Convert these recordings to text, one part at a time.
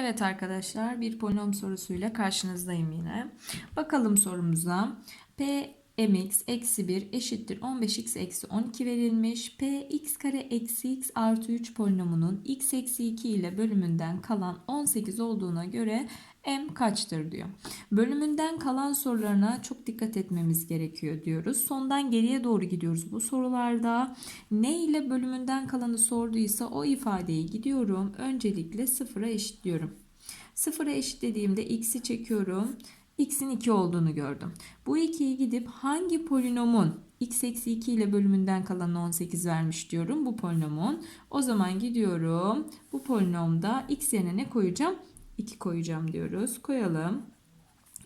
Evet arkadaşlar bir polinom sorusuyla karşınızdayım yine. Bakalım sorumuza. P mx eksi 1 eşittir 15x eksi 12 verilmiş. P x kare eksi x artı 3 polinomunun x eksi 2 ile bölümünden kalan 18 olduğuna göre m kaçtır diyor. Bölümünden kalan sorularına çok dikkat etmemiz gerekiyor diyoruz. Sondan geriye doğru gidiyoruz bu sorularda. Ne ile bölümünden kalanı sorduysa o ifadeyi gidiyorum. Öncelikle sıfıra eşitliyorum. Sıfıra eşitlediğimde x'i çekiyorum. X'in 2 olduğunu gördüm. Bu 2'yi gidip hangi polinomun x eksi 2 ile bölümünden kalan 18 vermiş diyorum bu polinomun. O zaman gidiyorum. Bu polinomda x yerine ne koyacağım? 2 koyacağım diyoruz. Koyalım.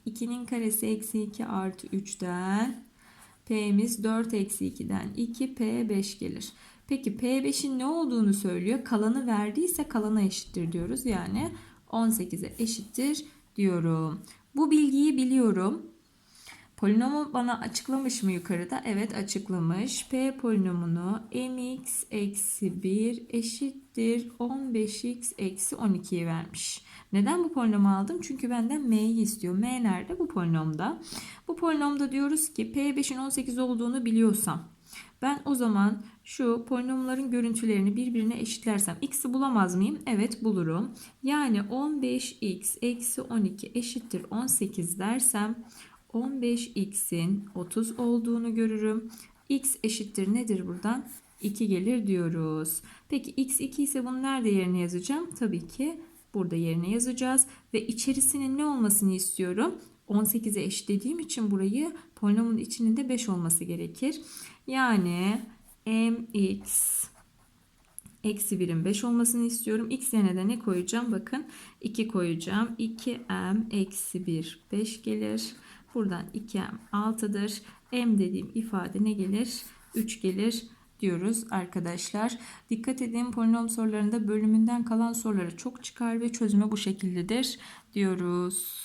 2'nin karesi eksi 2 artı 3'ten P'miz 4 eksi 2'den 2 P5 gelir. Peki P5'in ne olduğunu söylüyor. Kalanı verdiyse kalana eşittir diyoruz. Yani 18'e eşittir diyorum. Bu bilgiyi biliyorum. Polinomu bana açıklamış mı yukarıda? Evet açıklamış. P polinomunu mx eksi 1 eşittir 15x eksi 12'yi vermiş. Neden bu polinomu aldım? Çünkü benden m'yi istiyor. M nerede? Bu polinomda. Bu polinomda diyoruz ki P5'in 18 olduğunu biliyorsam ben o zaman şu polinomların görüntülerini birbirine eşitlersem x'i bulamaz mıyım? Evet bulurum. Yani 15x eksi 12 eşittir 18 dersem 15x'in 30 olduğunu görürüm. x eşittir nedir buradan? 2 gelir diyoruz. Peki x 2 ise bunu nerede yerine yazacağım? Tabii ki burada yerine yazacağız. Ve içerisinin ne olmasını istiyorum? 18'e eşitlediğim için burayı polinomun içinin de 5 olması gerekir. Yani mx eksi 1'in 5 olmasını istiyorum. X yerine de ne koyacağım? Bakın 2 koyacağım. 2m eksi 1 5 gelir. Buradan 2m 6'dır. m dediğim ifade ne gelir? 3 gelir diyoruz arkadaşlar. Dikkat edin polinom sorularında bölümünden kalan soruları çok çıkar ve çözümü bu şekildedir diyoruz.